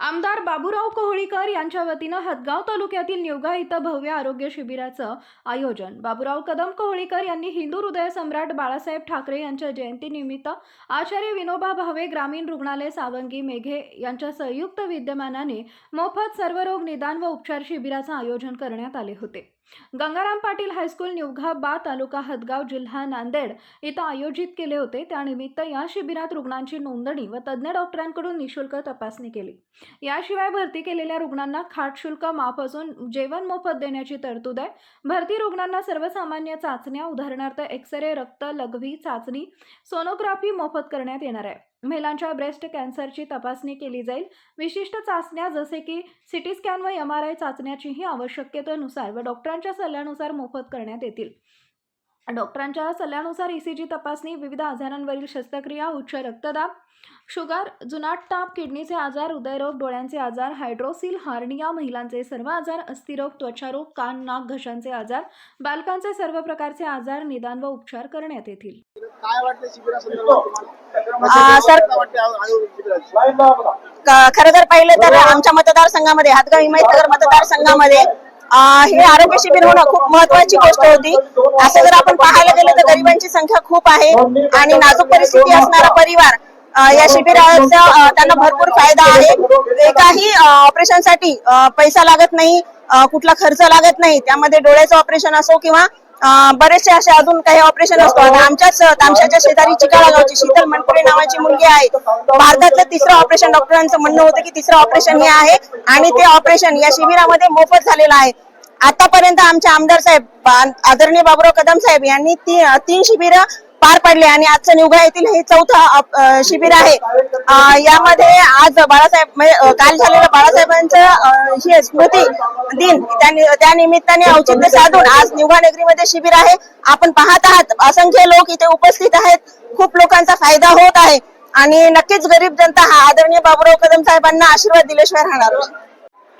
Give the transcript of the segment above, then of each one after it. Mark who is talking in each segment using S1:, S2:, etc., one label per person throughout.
S1: आमदार बाबूराव कोहळीकर यांच्या वतीनं हदगाव तालुक्यातील निवगा इथं भव्य आरोग्य शिबिराचं आयोजन. बाबूराव कदम कोहळीकर यांनी हिंदू हृदय सम्राट बाळासाहेब ठाकरे यांच्या जयंतीनिमित्त आचार्य विनोबा भावे ग्रामीण रुग्णालय सावंगी मेघे यांच्या संयुक्त विद्यमानाने मोफत सर्वरोग निदान व उपचार शिबिराचं आयोजन करण्यात आले होते. गंगाराम पाटील हायस्कूल निवघाबा तालुका हदगाव जिल्हा नांदेड इथं आयोजित केले होते. त्यानिमित्त या शिबिरात रुग्णांची नोंदणी व तज्ज्ञ डॉक्टरांकडून निशुल्क तपासणी केली. याशिवाय भरती केलेल्या रुग्णांना खाट शुल्क माफ असून जेवण मोफत देण्याची तरतूद आहे. भरती रुग्णांना सर्वसामान्य चाचण्या उदाहरणार्थ एक्सरे रक्त लघवी चाचणी सोनोग्राफी मोफत करण्यात येणार आहे. महिलांच्या ब्रेस्ट कॅन्सरची तपासणी केली जाईल. विशिष्ट चाचण्या जसे की सिटी स्कॅन व एम आर आय चाचण्याचीही आवश्यकतेनुसार व डॉक्टरांच्या सल्ल्यानुसार मोफत करण्यात येतील. डॉक्टरांच्या सल्ल्यानुसार ईसीजी तपासणी विविध आजारांवरील शस्त्रक्रिया उच्च रक्तदाब शुगर जुनाट ताप किडनीचे आजार हृदयरोग डोळ्यांचे आजार हायड्रोसिल हार्निया महिलांचे सर्व आजार अस्थिरोग त्वचारोग कान नाक घशांचे आजार बालकांचे सर्व प्रकारचे आजार निदान व उपचार करण्यात येतील.
S2: काय वाटतं शिबिरासंदर्भात
S3: आ, सर-
S2: तुम्हाला वाटते आरोग्य शिबिराची?
S3: क- खरं तर पाहिलं तर आमच्या मतदारसंघामध्ये हातगाव हिमायतनगर मतदारसंघामध्ये हे आरोग्य शिबिर होणं खूप महत्वाची गोष्ट होती. असं जर आपण पाहायला गेलं तर गरिबांची संख्या खूप आहे आणि नाजूक परिस्थिती असणारा परिवार या शिबिराचा त्यांना भरपूर फायदा आहे. एकाही ऑपरेशनसाठी पैसा लागत नाही कुठला खर्च लागत नाही. त्यामध्ये डोळ्याचं ऑपरेशन असो किंवा बरेचसे असे अजून काही ऑपरेशन असतो. आता आमच्याच तामशाच्या शेजारी चिकाळा गावची शीतल मनपुरे नावाची मुलगी आहे. भारतातलं तिसरं ऑपरेशन डॉक्टरांचं म्हणणं होतं की तिसरं ऑपरेशन हे आहे आणि ते ऑपरेशन या शिबिरामध्ये मोफत झालेलं आहे. आतापर्यंत आमचे आमदार साहेब आदरणीय बाबुराव कदम साहेब यांनी ती तीन शिबिरं पार पडले आणि आजचं निवघा येथील हे चौथं शिबिर आहे. यामध्ये आज बाळासाहेब म्हणजे, काल झालेलं बाळासाहेबांचं ही स्मृती दिन त्या- निमित्ताने औचित्य साधून आज निवघा नगरीमध्ये शिबिर आहे. आपण पाहत आहात असंख्य लोक इथे उपस्थित आहेत. खूप लोकांचा फायदा होत आहे. आणि नक्कीच गरीब जनता हा आदरणीय बाबुराव कदम साहेबांना आशीर्वाद दिल्याशिवाय राहणार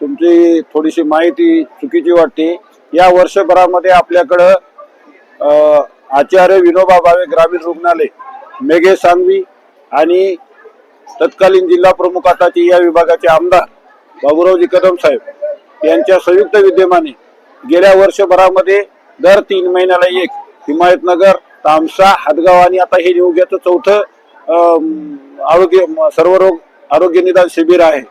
S4: तुमची थोडीशी माहिती चुकीची वाटते. या वर्षभरामध्ये आपल्याकडं आचार्य विनोबा भावे ग्रामीण रुग्णालय मेघे सांगवी आणि तत्कालीन जिल्हा प्रमुख आताची या विभागाचे आमदार बाबुरावजी कदम साहेब यांच्या संयुक्त विद्यमाने गेल्या वर्षभरामध्ये दर तीन महिन्याला एक हिमायतनगर तामसा हातगाव आणि आता हे नियोग्याचं चौथं आरोग्य आरोग्य सर्वरोग आरोग्य निदान शिबिर आहे.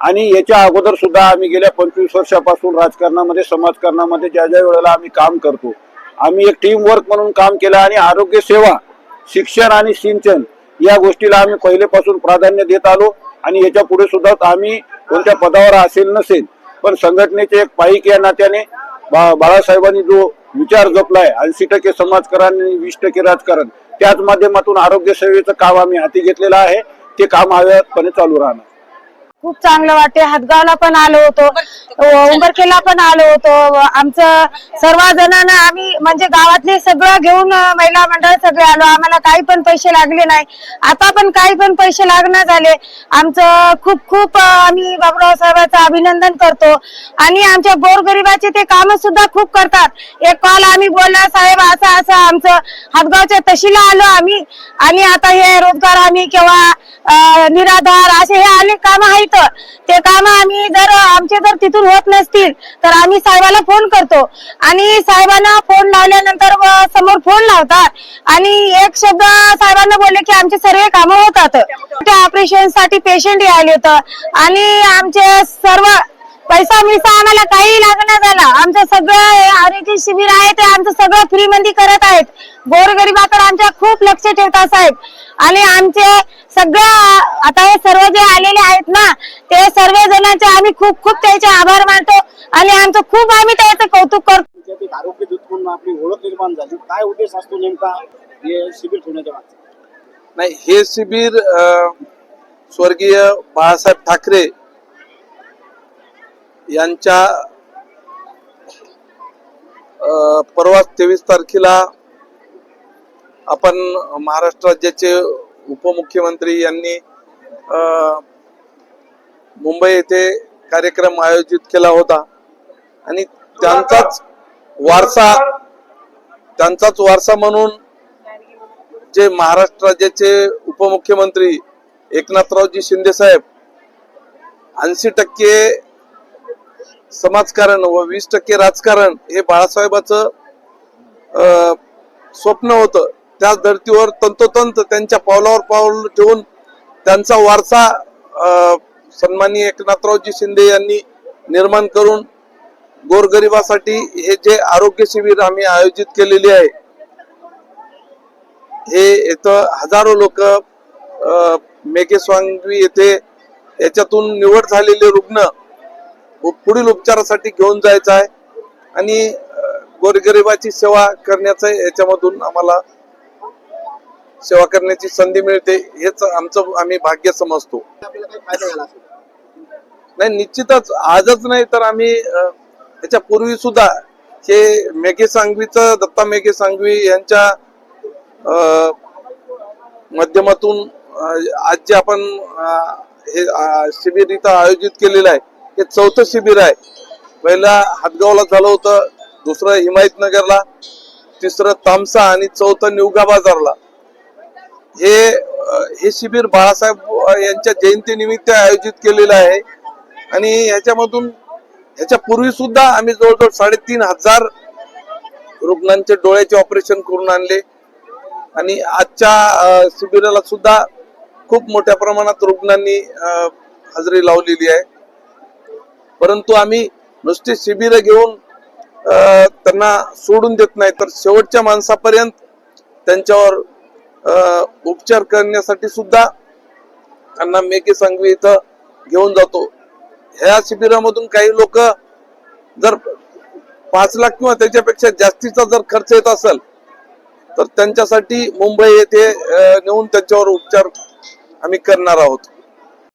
S4: आणि याच्या अगोदर सुद्धा आम्ही गेल्या पंचवीस वर्षापासून राजकारणामध्ये समाजकारणामध्ये ज्या ज्या वेळेला आम्ही काम करतो आम्ही एक टीम वर्क म्हणून काम केलं आणि आरोग्य सेवा शिक्षण आणि सिंचन या गोष्टीला आम्ही पहिलेपासून प्राधान्य देत आलो. आणि याच्यापुढे सुद्धा आम्ही कोणत्या पदावर असेल नसेल पण संघटनेचे एक पाईक या नात्याने बा- बाळासाहेबांनी जो विचार जपलाय ऐंशी टक्के समाजकारण आणि वीस टक्के राजकारण त्याच माध्यमातून आरोग्य सेवेचं काम आम्ही हाती घेतलेलं आहे. ते काम हव्यातपणे चालू राहणार.
S5: खूप चांगलं वाटते हातगावला पण आलो होतो. उंबरखेला पण आलो होतो. आमचं सर्व जणांना आम्ही म्हणजे गावातले सगळं घेऊन महिला मंडळ सगळे आलो. आम्हाला काही पण पैसे लागले नाही. आता पण काही पण पैसे लागणार झाले. आमचं खूप खूप आम्ही बाबूराव साहेबांचं अभिनंदन करतो. आणि आमच्या गोरगरिबाचे ते काम सुद्धा खूप करतात. एक कॉल आम्ही बोलला साहेब असं असं आमचं हातगावच्या तशीला आलो आम्ही. आणि आता हे रोजगार आम्ही केव्हा निराधार असे हे अनेक काम आहेत. ते काम आम्ही जर आमचे जर तिथून होत नसतील तर आम्ही साहेबाला फोन करतो. आणि साहेबांना फोन लावल्यानंतर समोर फोन लावतात. आणि एक शब्द साहेबांना बोलले की आमचे सर्व कामं होतात. ऑपरेशनसाठी पेशंट आले होतं आणि आमचे सर्व पैसा मिसा आम्हाला काही लागणार झाला आमचं सगळं हे आरोग्य शिबिर आहे ते आमचं सगळं फ्री मध्ये करत आहेत. गोरगरिबाकडे आमच्या खूप लक्ष ठेवतात साहेब. आणि आमचे सगळं आता हे सर्व जे आलेले आहेत ना ते सर्व जणांचे आम्ही खूप खूप त्याचे आभार मानतो. आणि आमचं खूप आम्ही त्याचं कौतुक करतो.
S2: आरोग्य दूत म्हणून आपली ओळख निर्माण झाली. काय उद्देश असतो नेमका हे शिबिर ठेवण्याच्या
S6: नाही हे शिबिर स्वर्गीय बाळासाहेब ठाकरे यांच्या परवा तेवीस तारखेला आपण महाराष्ट्र राज्याचे उपमुख्यमंत्री यांनी मुंबई येथे कार्यक्रम आयोजित केला होता. आणि त्यांचाच वारसा त्यांचाच वारसा म्हणून जे महाराष्ट्र राज्याचे उपमुख्यमंत्री एकनाथरावजी शिंदे साहेब ऐंशी टक्के समाजकारण व वीस टक्के राजकारण हे बाळासाहेबाचं स्वप्न होतं. त्याच धर्तीवर तंतोतंत त्यांच्या पावलावर पाऊल ठेवून त्यांचा वारसा सन्माननीय एकनाथरावजी शिंदे यांनी निर्माण करून गोरगरिबासाठी हे जे आरोग्य शिबिर आम्ही आयोजित केलेले आहे हे इथं हजारो लोक मेघेस्वांगवी येथे याच्यातून निवड झालेले रुग्ण पुढील उपचारासाठी घेऊन जायचं आहे. आणि गोरगरिबाची सेवा करण्याचं याच्यामधून आम्हाला सेवा करण्याची संधी मिळते हेच आमचं आम्ही भाग्य समजतो. नाही निश्चितच. आजच नाही तर आम्ही याच्या पूर्वी सुद्धा हे मेघे सांगवीचं दत्ता मेघे सांगवी यांच्या माध्यमातून आज जे आपण हे शिबिर इथं आयोजित केलेलं आहे हे चौथं शिबिर आहे. पहिला हातगावला झालं होतं दुसरं हिमायतनगरला तिसरं तामसा आणि चौथं निवगा बाजारला. हे हे शिबिर बाळासाहेब यांच्या जयंतीनिमित्त आयोजित केलेलं आहे. आणि ह्याच्यामधून ह्याच्या पूर्वी सुद्धा आम्ही जवळजवळ साडेतीन हजार रुग्णांचे डोळ्याचे ऑपरेशन करून आणले. आणि आजच्या शिबिराला सुद्धा खूप मोठ्या प्रमाणात रुग्णांनी हजेरी लावलेली आहे. परंतु आम्ही नुसती शिबिरं घेऊन त्यांना सोडून देत नाही तर शेवटच्या माणसापर्यंत त्यांच्यावर उपचार करण्यासाठी सुद्धा त्यांना मेके सांगवी इथं घेऊन जातो. ह्या शिबिरामधून काही लोक जर पाच लाख किंवा त्याच्यापेक्षा जास्तीचा जर खर्च येत असेल तर त्यांच्यासाठी मुंबई येथे नेऊन त्यांच्यावर उपचार आम्ही करणार आहोत.